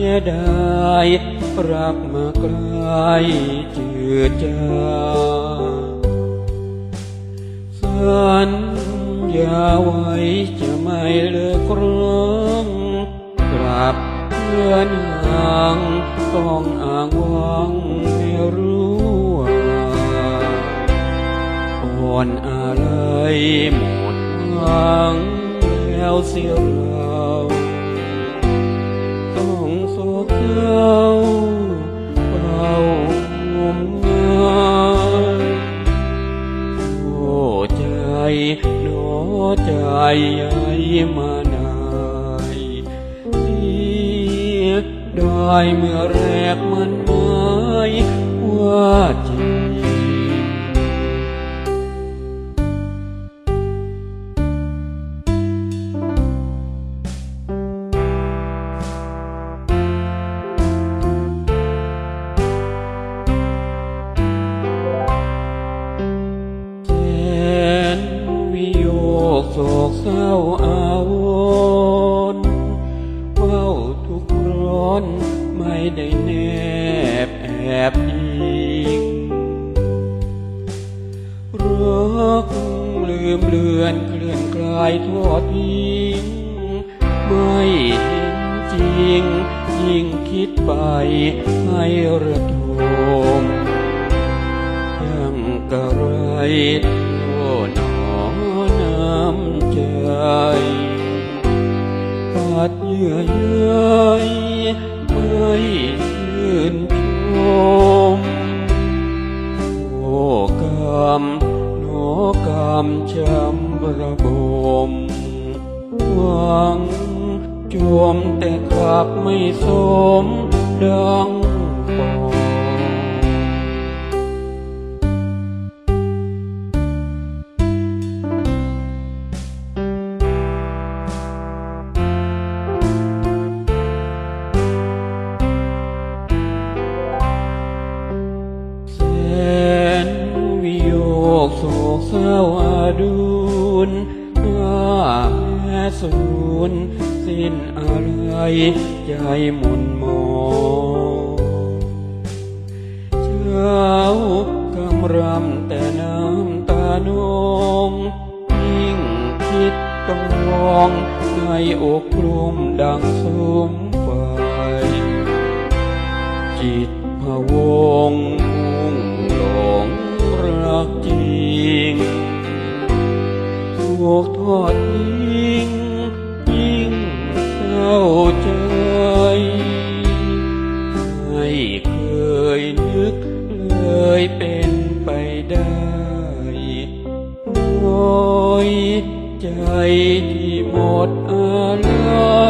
สีได้รักมาไกลจืดจางสัญญาไว้จะไม่เลิกร้องกลับเพื่อนห่างต้องอ้างวางไม่รู้ว่าอ่อนอะไรหมดหวังแล้วเสียเรา ใจใหญ่มานายเสียกได้เมื่อแรกมันหมายว่า วิโยกโศกเศร้าอาวรเฝ้าทุกร้อนไม่ได้แนบแอบอิงรักลืมเลือนเคลื่อนกลายทอดทิ้งไม่เห็นจริง ยิ่งคิดไปให้ระทมยังกระไร ปัดเยื่อเย้ยไม่ชื่นชมโอ้กรรมหนอกรรมช้ำระบมหวังจวมแต่กลับไม่สมดัง โศกเศร้าอาดูนว่าแม่สูญสิ้นอะไรใจหมุนมองเช้ากำรำแต่น้ำตานองยิ่งคิดต้องวองในอกกลุ่มดังสมไฟจิตพะว ถูกทอดทิ้งยิ่งเศร้าใจไม่เคยนึกเลยเป็นไปได้น้อยใจที่หมดอะไร